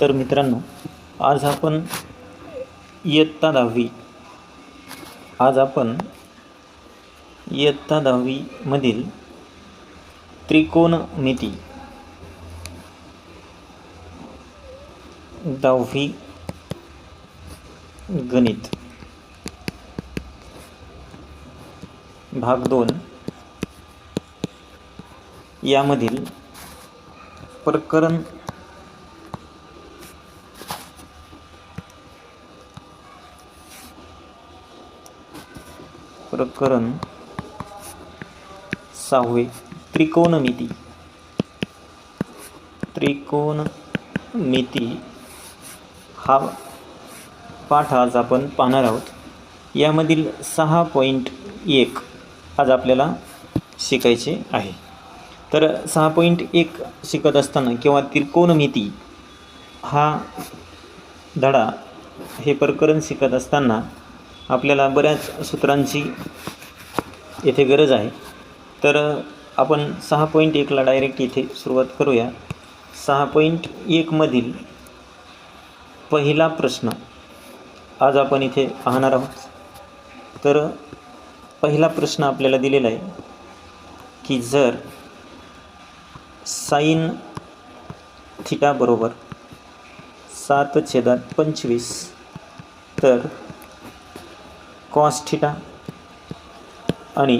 तर मित्रांनो आज आपण इयत्ता दहावी. आज आपण इयत्ता दहावीमधील त्रिकोणमिती दहावी गणित. भाग दोन. यामधील प्रकरण प्रकरण सहावे. त्रिकोणमिती. त्रिकोणमिती. हा पाठ आज आपण पाहणार आहोत. यामधील सहा पॉईंट एक आज आपल्याला शिकायचे आहे. तर सहा पॉईंट एक शिकत असताना किंवा त्रिकोणमिती हा धडा हे प्रकरण शिकत असताना आपल्याला बऱ्याच सूत्रांची येथे गरज आहे. तर आपण सहा पॉईंट एकला डायरेक्ट इथे सुरुवात करूया. सहा पॉईंट एकमधील पहिला प्रश्न आज आपण इथे पाहणार आहोत. तर पहिला प्रश्न आपल्याला दिलेला आहे की जर साईन थिटा बरोबर सात छेदात पंचवीस तर कॉस थिटा आणि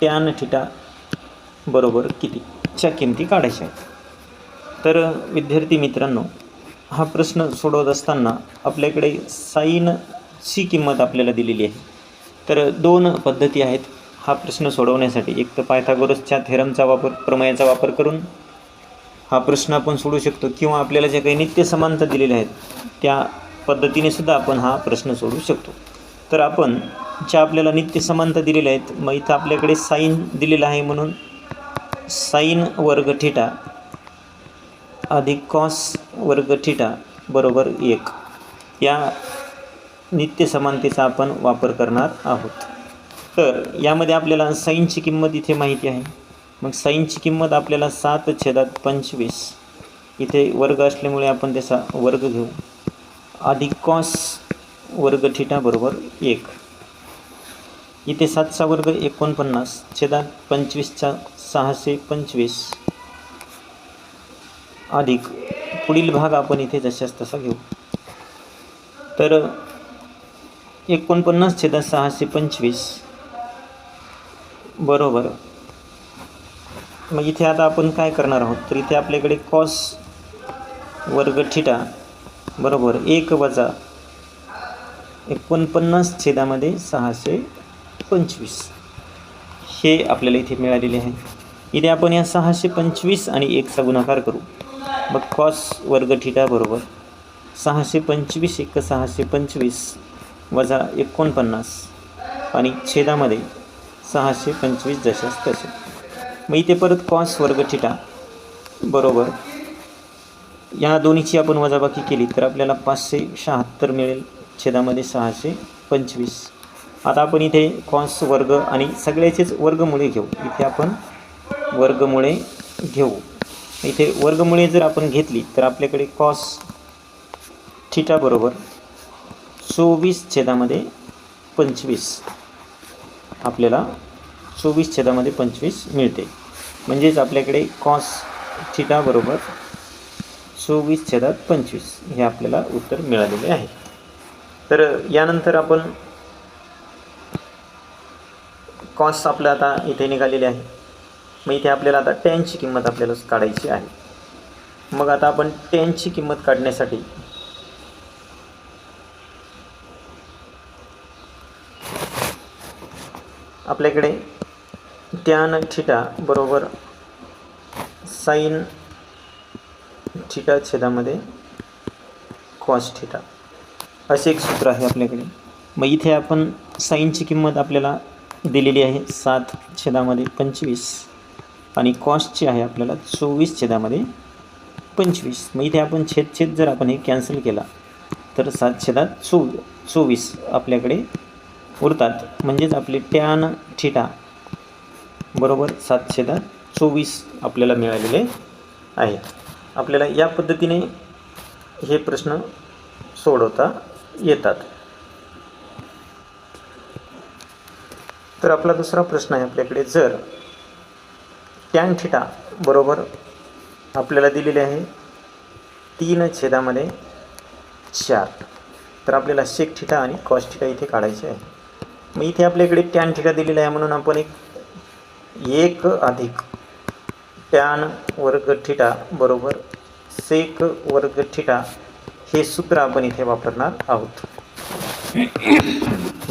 टॅन थिटा बरोबर कितीच्या किमती काढायच्या आहेत. तर विद्यार्थी मित्रांनो हा प्रश्न सोडवत असताना आपल्याकडे साईनची किंमत आपल्याला दिलेली आहे. तर दोन पद्धती आहेत. हा प्रश्न सोडवण्यासाठी एक तर पायथागोरसच्या थेरमचा वापर प्रमेयाचा वापर करून हा प्रश्न आपण सोडू शकतो किंवा आपल्याला ज्या काही नित्य समानता दिलेल्या आहेत त्या पद्धतीने सुद्धा आपण हा प्रश्न सोडवू शकतो. तर आपण ज्या आपल्याला नित्य समानता दिलेल्या आहेत मग इथं आपल्याकडे साईन दिलेला आहे म्हणून. साईन वर्ग थिटा अधिक कॉस वर्ग थिटा बरोबर एक. या नित्य समानतेचा आपण वापर करणार आहोत. तर यामध्ये आपल्याला साईनची किंमत इथे माहिती आहे. मग साईनची किंमत आपल्याला सात छेदात पंचवीस. इथे वर्ग असल्यामुळे आपण त्याचा वर्ग घेऊ. अधिक कॉस वर्ग थिटा बरोबर एक. इथे सातचा वर्ग एकोणपन्नास छेदात पंचवीसचा सहाशे पंचवीस. अधिक. पुढील भाग आपण इथे जशाच तसा घेऊ. तर एकोणपन्नास छेदात सहाशे पंचवीस. बरोबर. मग इथे आता आपण काय करणार आहोत? तर इथे आपल्याकडे कॉस वर्ग थिटा बरोबर एक वजा एकोणपन्नास छेदामध्ये सहाशे पंचवीस. हे आपल्याला इथे मिळालेले आहे. इथे आपण या सहाशे पंचवीस आणि एकचा गुणाकार करू. मग कॉस वर्ग थिटा बरोबर सहाशे पंचवीस एक सहाशे पंचवीस वजा एकोणपन्नास आणि छेदामध्ये सहाशे पंचवीस जशास तसे. मग इथे परत कॉस वर्ग थिटा बरोबर या दोन्हीची आपण वजाबाकी केली तर आपल्याला पाचशे शहात्तर मिळेल. छेदामध्ये सहाशे पंचवीस. आता आपण इथे कॉस वर्ग आणि सगळ्याचेच वर्गमुळे घेऊ. इथे आपण वर्गमुळे घेऊ. इथे वर्गमुळे जर आपण घेतली तर आपल्याकडे कॉस थिटा बरोबर चोवीस छेदामध्ये पंचवीस. आपल्याला चोवीस छेदामध्ये पंचवीस मिळते. म्हणजेच आपल्याकडे कॉस थिटा बरोबर चोवीस छेदात पंचवीस हे आपल्याला उत्तर मिळालेले आहे. तर यानंतर आपण कॉस्ट आपलं आता इथे निघालेले आहे. मग इथे आपल्याला आता टेनची किंमत आपल्याला काढायची आहे. मग आता आपण टेनची किंमत काढण्यासाठी आपल्याकडे टॅन थिटा बरोबर साईन थिटा छेदामध्ये कॉस थिटा असे एक सूत्र आहे आपल्याकडे. मग इथे आपण साईनची किंमत आपल्याला दिलेली आहे सात छेदामध्ये पंचवीस आणि कॉस्टची आहे आपल्याला चोवीस छेदामध्ये पंचवीस. मग इथे आपण छेद छेद जर आपण हे कॅन्सल केला तर सात छेदात चो चोवीस आपल्याकडे उरतात. म्हणजेच आपले टॅन थिटा बरोबर सात छेदात चोवीस आपल्याला मिळालेले आहे. आपल्याला या पद्धतीने हे प्रश्न सोडवता येतात. तर आपला दुसरा प्रश्न आहे आपल्याकडे. जर टॅन थिटा बरोबर आपल्याला दिलेले आहे तीन छेदामध्ये चार. तर आपल्याला शेक थिटा आणि कॉस थिटा इथे काढायचे आहे. मग इथे आपल्याकडे टॅन थिटा दिलेला आहे म्हणून आपण एक एक अधिक टॅन वर्ग थिटा बरोबर सेक वर्ग थिटा हे सूत्र आपण इथे वापरणार आहोत.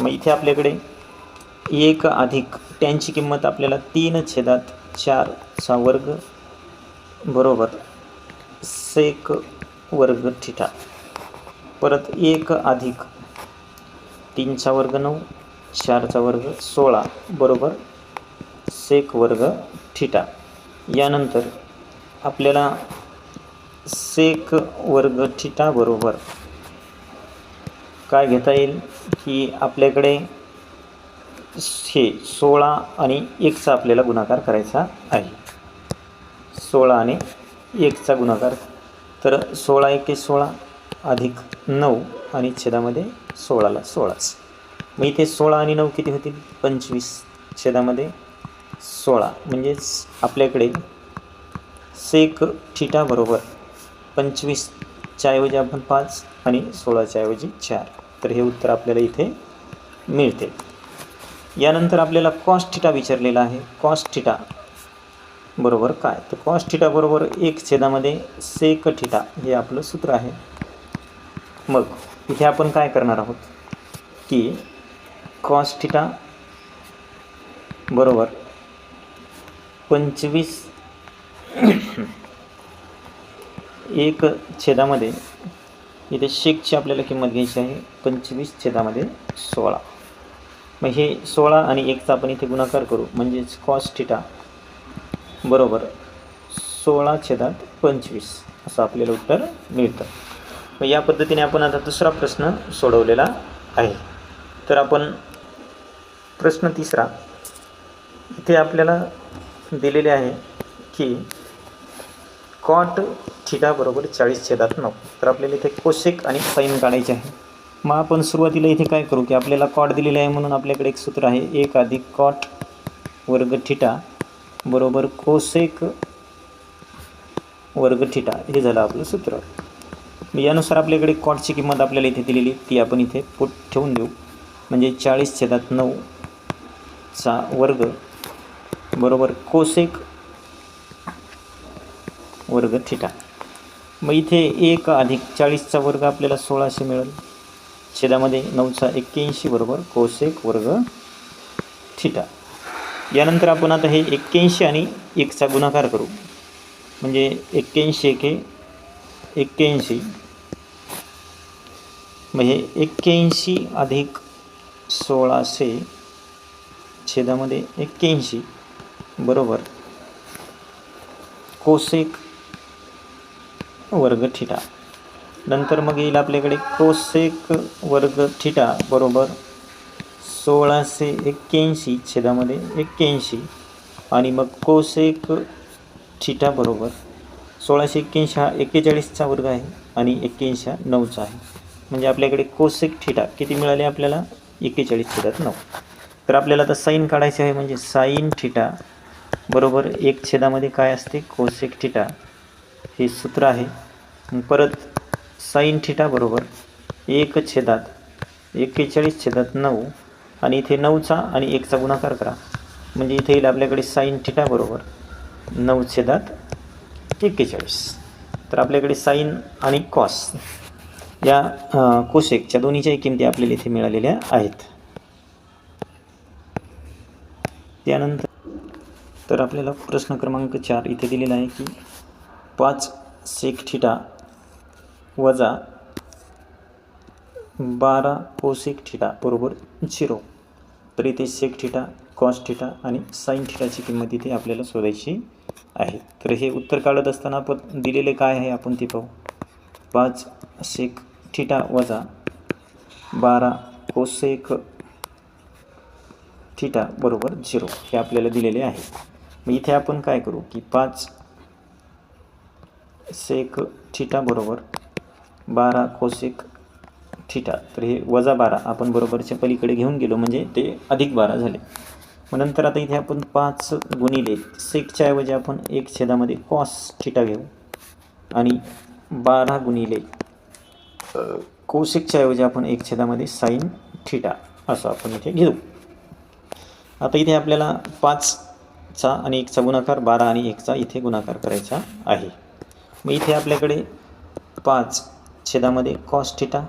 मग इथे आपल्याकडे एक अधिक त्यांची किंमत आपल्याला तीन छेदात चारचा वर्ग बरोबर सेक वर्ग थिटा. परत एक अधिक तीनचा वर्ग नऊ चारचा वर्ग सोळा बरोबर सेक वर्ग थिटा. यानंतर आपल्याला सेक वर्ग थिटा बरोबर. काय घेता येईल? की आपल्याकडे हे सोळा आणि एकचा आपल्याला गुणाकार करायचा आहे. सोळा आणि एकचा गुणाकार. तर सोळा एके सोळा अधिक नऊ आणि छेदामध्ये सोळाला सोळाच. मग इथे सोळा आणि नऊ किती होतील? पंचवीस. छेदामध्ये सोळा. म्हणजेच आपल्याकडे सेक थिटा बरोबर पंचवीसच्या ऐवजी आपण पाच आणि सोळाच्या ऐवजी चार. तर हे उत्तर आपल्याला इथे मिळते. यानंतर आपल्याला कॉस्टिटा विचारलेला आहे. कॉस्टिटा बरोबर काय? तर कॉस्टिटा बरोबर एक छेदामध्ये सेक थिटा हे आपलं सूत्र आहे. मग इथे आपण काय करणार आहोत? की कॉस्टिटा बरोबर पंचवीस एक छेदामध्ये इथे शेकची आपल्याला किंमत घ्यायची आहे पंचवीस छेदामध्ये सोळा. मग हे सोळा आणि एकचा आपण इथे गुणाकार करू म्हणजेच कॉस थिटा बरोबर सोळा छेदात पंचवीस असं आपल्याला उत्तर मिळतं. मग या पद्धतीने आपण आता दुसरा प्रश्न सोडवलेला आहे. तर आपण प्रश्न तिसरा इथे आपल्याला दिलेले आहे की कॉट थिटा बरोबर चाळीस छेदात नऊ. तर आपल्याला इथे कोशेक आणि साईन काढायचे आहे. मग आपण सुरुवातीला इथे काय करू की आपल्याला कॉट दिलेले आहे म्हणून आपल्याकडे एक सूत्र आहे. एक अधिक कॉट वर्ग थिटा बरोबर कोसेक वर्ग थिटा हे झालं आपलं सूत्र. यानुसार आपल्याकडे कॉटची किंमत आपल्याला इथे दिलेली ती आपण इथे पुट ठेवून देऊ. म्हणजे चाळीस छेदात नऊ चा वर्ग बरोबर कोसेक वर्ग थिटा मग इथे एक अधिक चाळीसचा वर्ग आपल्याला सोळाशे मिळेल. छेदामध्ये नऊचा एक्क्याऐंशी बरोबर कोसेक वर्ग थिटा. यानंतर आपण आता हे एक्क्याऐंशी आणि एकचा गुणाकार करू. म्हणजे एक्क्याऐंशी एके एक्क्याऐंशी. मग हे एक्क्याऐंशी अधिक सोळाशे छेदामध्ये एक्क्याऐंशी बरोबर कोसेक वर्ग थिटा नंतर मग येईल आपल्याकडे कोसेक वर्ग थिटा बरोबर सोळाशे एक्क्याऐंशी छेदामध्ये एक्क्याऐंशी. आणि मग कोसेक थिटा बरोबर सोळाशे एक्क्याऐंशी हा एक्केचाळीसचा वर्ग आहे आणि एक्क्याऐंशी हा नऊचा आहे. म्हणजे आपल्याकडे कोसेक थिटा किती मिळाले आपल्याला? एक्केचाळीस छेदात नऊ. तर आपल्याला आता साईन काढायचे आहे म्हणजे साईन थिटा बरोबर एक छेदामध्ये काय असते? कोसेक थिटा हे सूत्र आहे. परत साईन थिटा बरोबर एक छेदात एक्केचाळीस छेदात नऊ आणि इथे नऊचा आणि एकचा गुणाकार करा. म्हणजे इथे येईल आपल्याकडे साईन थिटा बरोबर नऊ छेदात एक्केचाळीस. तर आपल्याकडे साईन आणि कॉस या कोशेकच्या कोसेकच्या दोन्हीच्याही किमती आपल्याला इथे मिळालेल्या आहेत. त्यानंतर तर आपल्याला प्रश्न क्रमांक चार इथे दिलेला आहे की पाच सेक थिटा वजा बारा कोसेक ठिटा बरोबर झिरो तर इथे सेक ठिटा कॉस ठिटा आणि साईन ठिटाची किंमत इथे आपल्याला शोधायची आहे. तर हे उत्तर काढत असताना आपण दिलेले काय आहे आपण ते पाहू. पाच सेक ठिटा वजा बारा कोसेक थिटा बरोबर झिरो हे आपल्याला दिलेले आहे. मग इथे आपण काय करू की पाच सेक थिटा बरोबर बारा कोसेक थिटा तर हे वजा बारा. आपण बरोबरच्या पलीकडे घेऊन गेलो म्हणजे ते अधिक बारा झाले. मग नंतर आता इथे आपण पाच गुणिले सेकच्या ऐवजी आपण एक छेदामध्ये कॉस थिटा घेऊ. आणि बारा गुणिले कोसेकच्या ऐवजी आपण एक छेदामध्ये साईन थिटा असं आपण इथे घेऊ. आता इथे आपल्याला पाचचा आणि एकचा गुणाकार बारा आणि एकचा इथे गुणाकार करायचा आहे. मग इथे आपल्याकडे पाच छेदामध्ये कॉस थिटा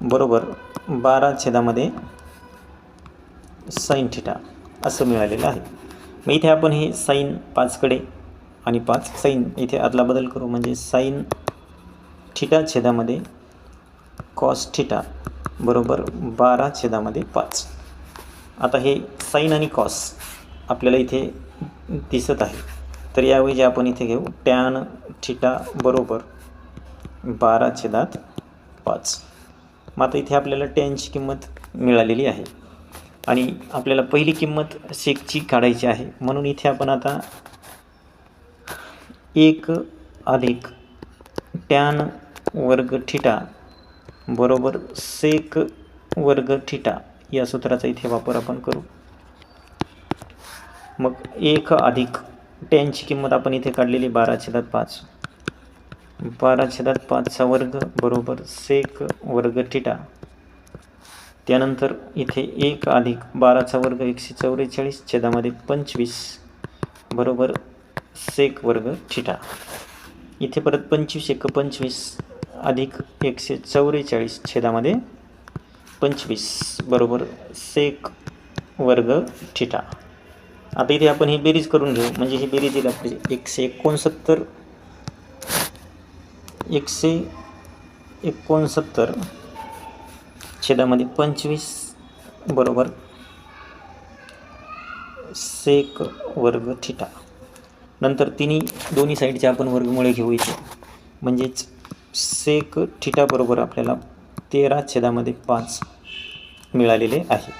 बरोबर बारा छेदामध्ये साईन थिटा असं मिळालेलं आहे. मग इथे आपण हे साईन पाचकडे आणि पाच साईन इथे आदला बदल करू. म्हणजे साईन थिटा छेदामध्ये कॉस थिटा बरोबर बारा छेदामध्ये पाच. आता हे साईन आणि कॉस आपल्याला इथे दिसत आहे. तर याऐवजी आपण इथे घेऊ टॅन थिटा बरोबर बारा छेदात पाच. मग आता इथे आपल्याला टॅनची किंमत मिळालेली आहे. आणि आपल्याला पहिली किंमत सेकची काढायची आहे. म्हणून इथे आपण आता एक अधिक टॅन वर्ग ठिटा बरोबर सेक वर्ग ठिटा या सूत्राचा इथे वापर आपण करू. मग एक अधिक टॅनची किंमत आपण इथे काढलेली बारा छेदात पाच. बारा छेदात पाचचा वर्ग बरोबर सेक वर्ग थिटा. त्यानंतर इथे एक अधिक बाराचा वर्ग एकशे चौवेचाळीस छेदामध्ये पंचवीस बरोबर सेक वर्ग थिटा. इथे परत पंचवीस एक पंचवीस अधिक एकशे चौवेचाळीस छेदामध्ये पंचवीस बरोबर सेक वर्ग थिटा. आता इथे आपण ही बेरीज करून घेऊ. म्हणजे ही बेरीज येईल आपली एकशे एकोणसत्तर एकशे एकोणसत्तर छेदामध्ये पंचवीस बरोबर सेक वर्ग थिटा. नंतर तिन्ही दोन्ही साईडचे आपण वर्गमुळे घेऊ इथे. म्हणजेच सेक थिटा बरोबर आपल्याला तेरा छेदामध्ये पाच मिळालेले आहे.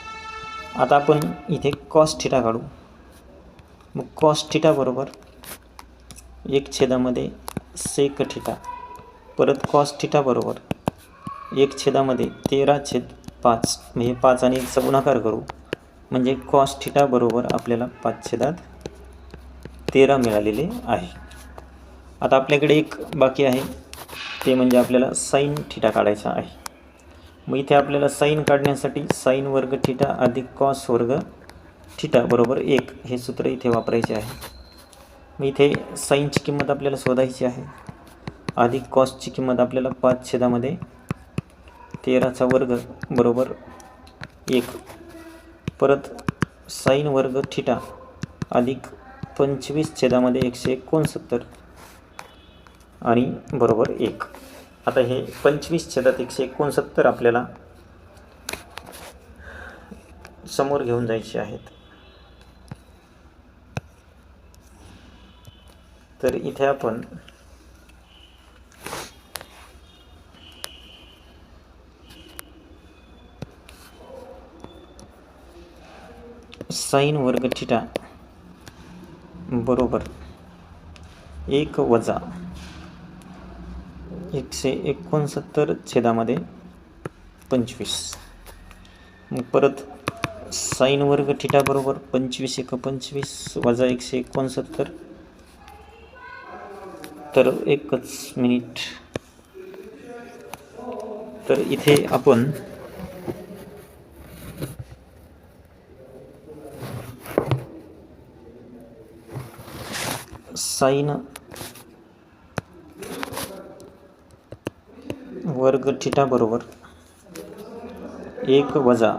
आता आपण इथे कॉस थिटा काढू. मग कॉस थिटा बरोबर एक छेदामध्ये सेक थिटा. परत कॉस थिटा बरोबर. एक छेदामध्ये तेरा छेद पाच म्हणजे पाच आणि एकचा गुणाकार करू. म्हणजे कॉस थिटा बरोबर आपल्याला पाच छेदात तेरा मिळालेले आहे. आता आपल्याकडे एक बाकी आहे. ते म्हणजे आपल्याला साईन थिटा काढायचा आहे. मग इथे आपल्याला साईन काढण्यासाठी साईन वर्ग थिटा अधिक कॉस वर्ग थिटा बरोबर एक हे सूत्र इथे वापरायचे आहे. मग इथे साईनची किंमत आपल्याला शोधायची आहे. अधिक कॉस्टची किंमत आपल्याला पाच छेदामध्ये तेराचा वर्ग बरोबर एक. परत साईन वर्ग थिटा अधिक पंचवीस छेदामध्ये एकशे एकोणसत्तर आणि बरोबर एक. आता हे पंचवीस छेदात एकशे एकोणसत्तर आपल्याला समोर घेऊन जायचे आहेत. तर इथे आपण साईन वर्ग थिटा बरोबर. एक वजा. एकशे एकोणसत्तर छेदामध्ये पंचवीस. मग परत साईन वर्ग थिटा बरोबर पंचवीस एक पंचवीस वजा एकशे एकोणसत्तर. तर एकच मिनिट. तर इथे आपण साईन. वर्ग थिटा बरोबर. एक वजा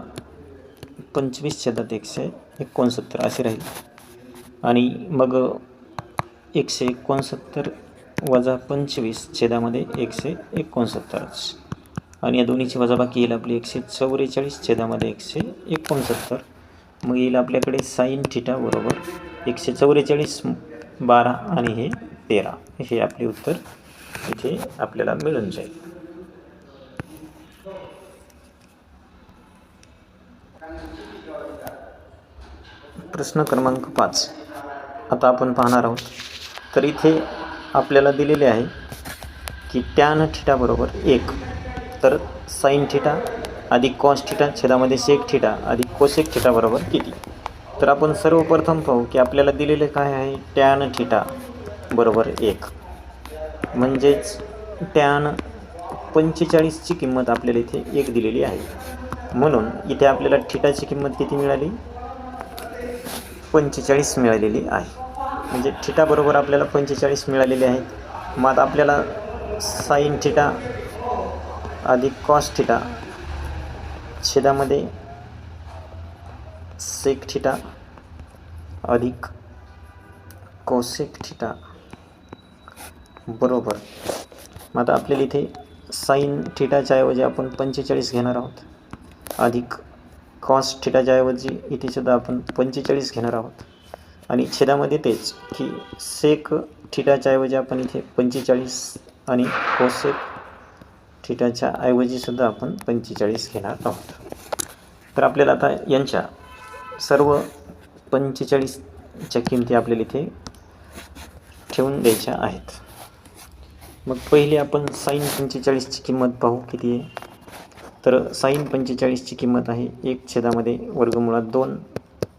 पंचवीस छेदात एकशे एकोणसत्तर असे राहील. आणि मग एकशे एकोणसत्तर वजा पंचवीस छेदामध्ये एकशे एकोणसत्तरच. आणि या दोन्हीची वजाबाकी येईल आपली एकशे चौवेचाळीस छेदामध्ये एकशे एकोणसत्तर. मग येईल आपल्याकडे साईन थिटा बरोबर एकशे चौवेचाळीस बारा आणि हे तेरा. हे आपले उत्तर इथे आपल्याला मिळून जाईल. प्रश्न क्रमांक पाच. आता आपण पाहणार आहोत. तर इथे आपल्याला दिलेले आहे की टॅन थिटा बरोबर एक. तर साईन थिटा अधिक कॉस थिटा छेदामध्ये सेक थिटा अधिक कोसेक थिटा बरोबर किती? तर आपण सर्वप्रथम पाहू की आपल्याला दिलेले काय आहे? टॅन थिटा बरोबर एक. म्हणजेच टॅन पंचेचाळीसची किंमत आपल्याला इथे एक दिलेली आहे. म्हणून इथे आपल्याला थिटाची किंमत किती मिळाली? पंचेचाळीस मिळालेली आहे. म्हणजे थिटाबरोबर आपल्याला पंचेचाळीस मिळालेले आहेत. मग आता आपल्याला साईन थिटा अधिक कॉस थिटा छेदामध्ये सेक थिटा अधिक कोसेक थिटा बरोबर. मग आता आपल्याला इथे साईन थिटाच्या ऐवजी आपण पंचेचाळीस घेणार आहोत. अधिक कॉस थिटाच्या ऐवजी इथे सुद्धा आपण पंचेचाळीस घेणार आहोत. आणि छेदामध्ये तेच की सेक थिटाच्या ऐवजी आपण इथे पंचेचाळीस आणि कोसेक थिटाच्या ऐवजीसुद्धा आपण पंचेचाळीस घेणार आहोत. तर आपल्याला आता यांच्या सर्व पंचेचाळीसच्या किमती आपल्याला इथे ठेवून द्यायच्या आहेत. मग पहिले आपण साईन पंचेचाळीसची किंमत पाहू किती आहे. तर साईन पंचेचाळीसची किंमत आहे एक छेदामध्ये वर्गमुळात दोन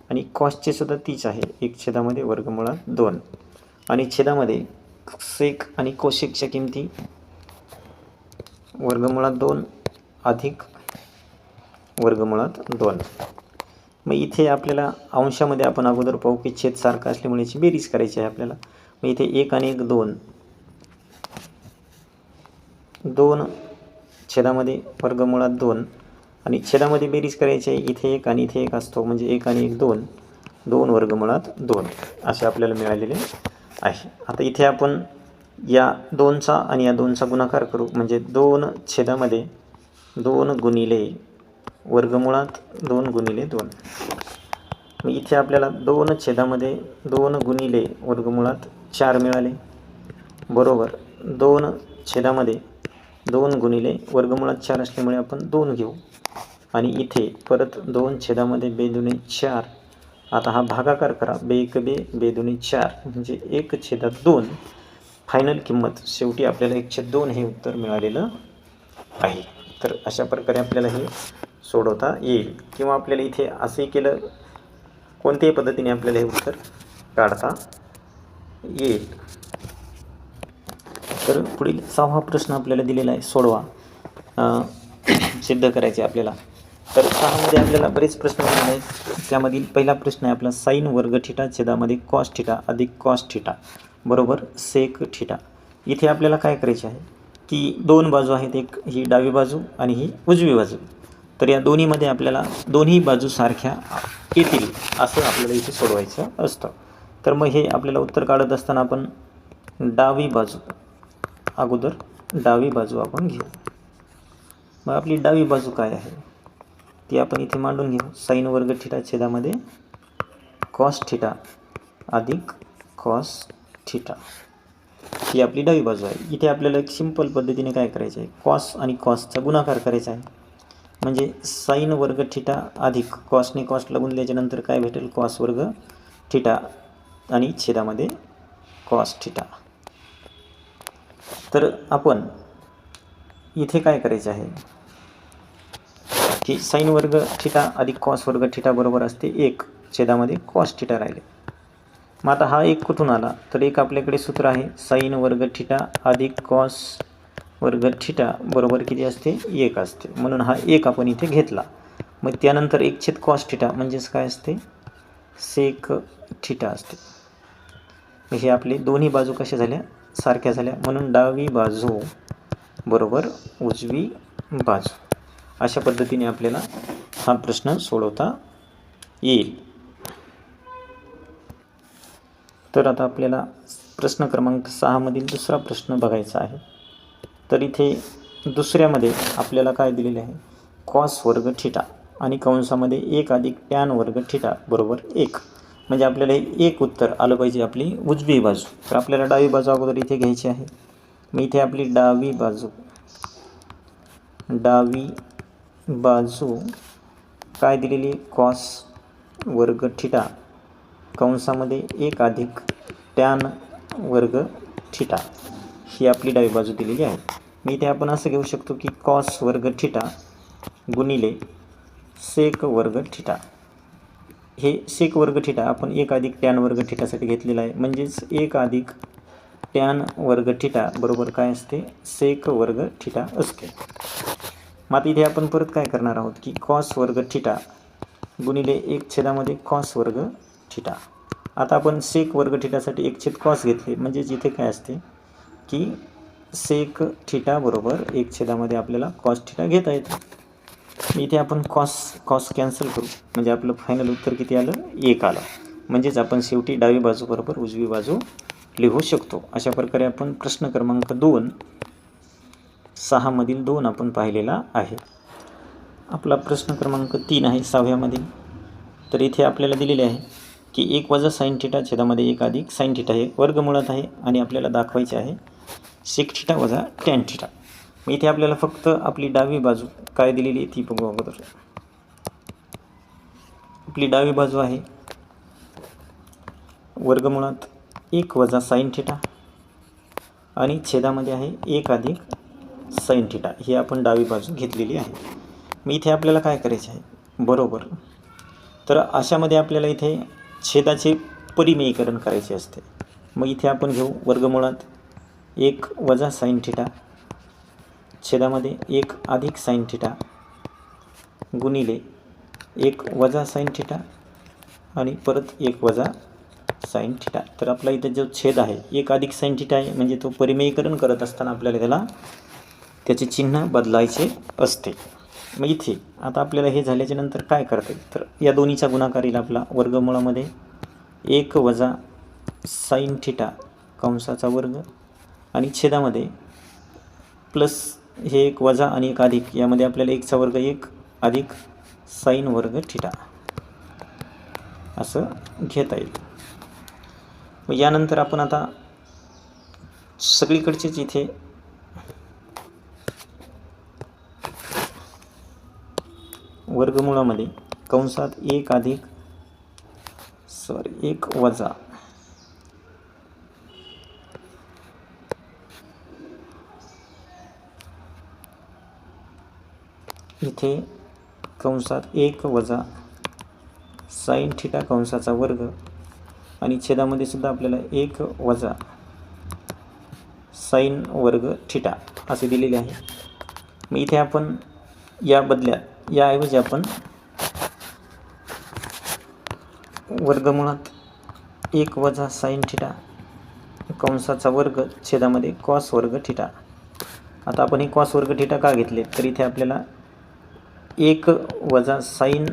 आणि कॉस्टची सुद्धा तीच आहे. एक छेदामध्ये वर्गमुळात दोन आणि छेदामध्ये सेक आणि कोशेकच्या किमती वर्गमुळात दोन अधिक वर्गमुळात दोन. मग इथे आपल्याला अंशामध्ये आपण अगोदर पाहू की छेद सारखा असल्यामुळे याची बेरीज करायची आहे आपल्याला. मग इथे एक आणि एक दोन. दोन छेदामध्ये वर्गमुळात दोन. आणि छेदामध्ये बेरीज करायची आहे इथे एक आणि इथे एक असतो म्हणजे एक आणि एक दोन. दोन वर्गमुळात दोन. असे आपल्याला मिळालेले आहे. आता इथे आपण या दोनचा आणि या दोनचा गुणाकार करू. म्हणजे दोन छेदामध्ये दोन गुणिले वर्गमुळात दोन गुणिले दोन. मग इथे आपल्याला दोन छेदामध्ये दोन गुणिले वर्गमुळात चार मिळाले. बरोबर. दोन छेदामध्ये दोन गुणिले वर्गमुळात चार असल्यामुळे आपण दोन घेऊ. आणि इथे परत दोन छेदामध्ये बेदुणे चार. आता हा भागाकार करा. बे एक बे बेदुने चार म्हणजे एक छेदात दोन. फायनल किंमत शेवटी आपल्याला एक छेद दोन हे उत्तर मिळालेलं आहे. तर अशा प्रकारे आपल्याला हे सोडवता येईल. किंवा आपल्याला इथे असंही केलं कोणत्याही पद्धतीने आपल्याला हे उत्तर काढता येईल. तर पुढील सहावा प्रश्न आपल्याला दिलेला आहे सोडवा. सिद्ध करायचे आपल्याला. तर सहामध्ये आपल्याला बरेच प्रश्न दिलेले आहेत. त्यामधील पहिला प्रश्न आहे आपला साईन वर्ग ठिटा छेदामध्ये कॉस ठिटा अधिक कॉस ठिटा बरोबर सेक ठिटा. इथे आपल्याला काय करायचे आहे? की दोन बाजू आहेत एक ही डावी बाजू आणि ही उजवी बाजू. तर या दोन्हीमध्ये आपल्याला दोन्ही बाजू सारख्या येतील असं आपल्याला इथे सोडवायचं असतं. तर मग हे आपल्याला उत्तर काढत असताना आपण डावी बाजू अगोदर डावी बाजू आपण घेऊ. मग आपली डावी बाजू काय आहे? ती आपण इथे मांडून घेऊ. साईन वर्ग थिटा छेदामध्ये कॉस थिटा अधिक कॉस थिटा ही आपली डावी बाजू आहे. इथे आपल्याला एक सिंपल पद्धतीने काय करायचं आहे? कॉस आणि कॉसचा गुणाकार करायचा आहे. म्हणजे साईन वर्ग ठिटा अधिक कॉसने लागून गुणल्याच्यानंतर काय भेटेल? कॉस वर्ग ठिटा आणि छेदामध्ये कॉस ठिटा. तर आपण इथे काय करायचं आहे? की साईन वर्ग ठिटा अधिक कॉस वर्ग ठिटा बरोबर असते एक छेदामध्ये कॉस ठिटा राहिले. मग आता हा एक कुठून आला? तर एक आपल्याकडे सूत्र आहे साईन वर्ग ठिटा अधिक कॉस वर्ग थिटा बरोबर किती असते? एक असते. म्हणून हा एक आपण इथे घेतला. मग त्यानंतर एक छेद कॉस थिटा म्हणजेच काय असते? सेक थिटा असते. हे आपले दोन्ही बाजू कशा झाल्या? सारख्या झाल्या. म्हणून डावी बाजू बरोबर उजवी बाजू. अशा पद्धतीने आपल्याला हा प्रश्न सोडवता येईल. तर आता आपल्याला प्रश्न क्रमांक सहामधील दुसरा प्रश्न बघायचा आहे. तर इथे दुसऱ्यामध्ये आपल्याला काय दिलेले आहे? कॉस वर्ग थिटा आणि कंसामध्ये एक अधिक टॅन वर्ग थिटा बरोबर एक. म्हणजे आपल्याला हे एक उत्तर आलं पाहिजे आपली उजवी बाजू. तर आपल्याला डावी बाजू अगोदर इथे घ्यायची आहे. मी इथे आपली डावी बाजू. डावी बाजू काय दिलेली कॉस वर्ग थिटा कंसामध्ये एक अधिक टॅन वर्ग थिटा ही आपली डावी बाजू दिलेली आहे. मी इथे आपण असं घेऊ शकतो की कॉस वर्ग थिटा गुणिले सेक वर्ग थिटा हे सेक वर्ग थिटा आपण एक अधिक टॅन वर्ग थिटासाठी घेतलेला आहे. म्हणजेच एक अधिक टॅन वर्ग थिटा बरोबर काय असते? सेक वर्ग थिटा असते. मग आता इथे आपण परत काय करणार आहोत की कॉस वर्ग थिटा गुणिले एक छेदामध्ये कॉस वर्ग थिटा आता आपण सेक वर्ग थिटासाठी एक छेद कॉस घेतले. म्हणजेच इथे काय असते? की सेक थिटा बरोबर एक छेदामध्ये आपल्याला कॉस थिटा घेता येतो. इथे आपण कॉस कॉस कॅन्सल करू. म्हणजे आपलं फायनल उत्तर किती आलं? एक आलं. म्हणजेच आपण शेवटी डावी बाजू बरोबर उजवी बाजू लिहू शकतो. अशा प्रकारे आपण प्रश्न क्रमांक दोन सहामधील दोन आपण पाहिलेला आहे. आपला प्रश्न क्रमांक तीन आहे सहाव्यामधील तर इथे आपल्याला दिलेले आहे की एक वजा साईन थिटा छेदामध्ये एक अधिक साईन थिटा हे वर्गमुळात आहे आणि आपल्याला दाखवायचे आहे सेक थिटा वजा टॅन थिटा मग इथे आपल्याला फक्त आपली डावी बाजू काय दिलेली आहे ती बघू अगोदर. आपली डावी बाजू आहे वर्गमुळात एक वजा साईन थिटा आणि छेदामध्ये आहे एक अधिक साईन थिटा ही आपण डावी बाजू घेतलेली आहे. मी इथे आपल्याला काय करायचे आहे? बरोबर. तर अशामध्ये आपल्याला इथे छेदाचे परिमेयीकरण करायचे असते. मग इथे आपण घेऊ वर्गमुळात एक वजा साईन थिटा छेदामध्ये एक अधिक साईन थिटा गुणिले एक वजा साईन थिटा आणि परत एक वजा साईन थिटा तर आपला इथं जो छेद आहे एक अधिक साईन थिटा आहे म्हणजे तो परिमेयीकरण करत असताना आपल्याला त्याला त्याचे चिन्ह बदलायचे असते. मग इथे आता आपल्याला हे झाल्याच्यानंतर काय करता येईल? तर या दोन्हीचा गुणाकार येईल आपला वर्गमुळामध्ये एक वजा साईन थिटा कंसाचा वर्ग आणि छेदामध्ये प्लस हे एक वजा आणि एक अधिक यामध्ये आपल्याला एकचा वर्ग एक अधिक साईन वर्ग ठिटा असं घेता येईल. मग यानंतर आपण आता सगळीकडचेच इथे वर्गमुळामध्ये कंसात एक अधिक सॉरी एक वजा इथे कंसात एक वजा साईन थिटा कंसाचा वर्ग आणि छेदामध्ये सुद्धा आपल्याला एक वजा साईन वर्ग थिटा असे दिलेले आहे. मग इथे आपण या बदल्यात याऐवजी आपण वर्गमुळात एक वजा साईन थिटा कंसाचा वर्ग छेदामध्ये कॉस वर्ग थिटा आता आपण हे कॉस वर्ग थिटा का घेतले? तर इथे आपल्याला एक वजा साईन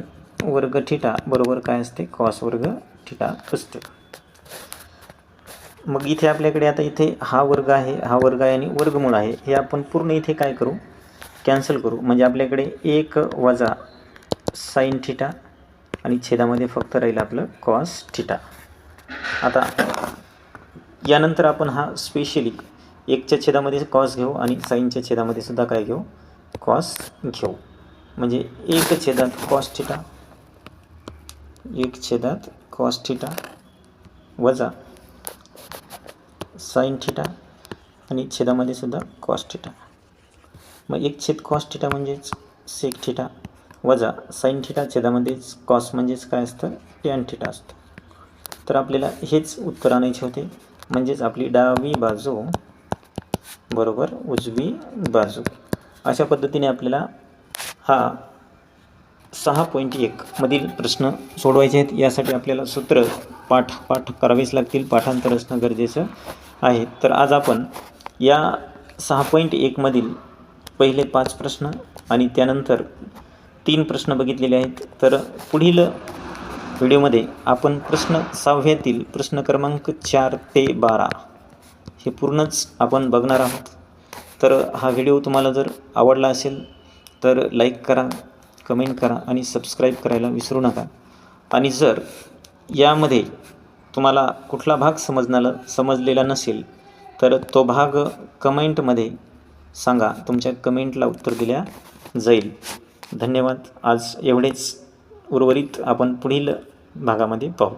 वर्ग थिटा बरोबर काय असते? कॉस वर्ग थिटा असते. मग इथे आपल्याकडे आता इथे हा वर्ग आहे हा वर्ग आहे आणि वर्गमूळ आहे. हे आपण पूर्ण इथे काय करू? कॅन्सल करू. म्हणजे आपल्याकडे एक वजा साईन थिटा आणि छेदामध्ये फक्त राहील आपलं कॉस थिटा आता यानंतर आपण हा स्पेशली एकच्या छेदामध्ये कॉस घेऊ आणि साईनच्या छेदामध्ये सुद्धा काय घेऊ? कॉस घेऊ. म्हणजे एक छेदात कॉस थिटा एक छेदात कॉस थिटा वजा साईन थिटा आणि छेदामध्ये सुद्धा कॉस थिटा मग एक छेद कॉस थिटा म्हणजेच सेक थिटा वजा साईन थिटा छेदामध्येच कॉस म्हणजेच काय असतं? टॅन थिटा असतं. तर आपल्याला हेच उत्तर आणायचे होते. म्हणजेच आपली डावी बाजू बरोबर उजवी बाजू. अशा पद्धतीने आपल्याला हा सहा पॉईंट एकमधील प्रश्न सोडवायचे आहेत. यासाठी आपल्याला सूत्र पाठ पाठ करावेच लागतील. पाठांतर असणं गरजेचं आहे. तर आज आपण या सहा पॉईंट एकमधील पहिले पाच प्रश्न आणि त्यानंतर तीन प्रश्न बघितलेले आहेत. तर पुढील व्हिडिओमध्ये आपण प्रश्न सहाव्यातील प्रश्न क्रमांक चार ते बारा हे पूर्णच आपण बघणार आहोत. तर हा व्हिडिओ तुम्हाला जर आवडला असेल तर लाईक करा कमेंट करा आणि सबस्क्राईब करायला विसरू नका. आणि जर यामध्ये तुम्हाला कुठला भाग समजण्याला समजलेला नसेल तर तो भाग कमेंटमध्ये सांगा. तुमच्या कमेंटला उत्तर दिल्या जाईल. धन्यवाद. आज एवढेच. उर्वरित आपण पुढील भागामध्ये पाहू.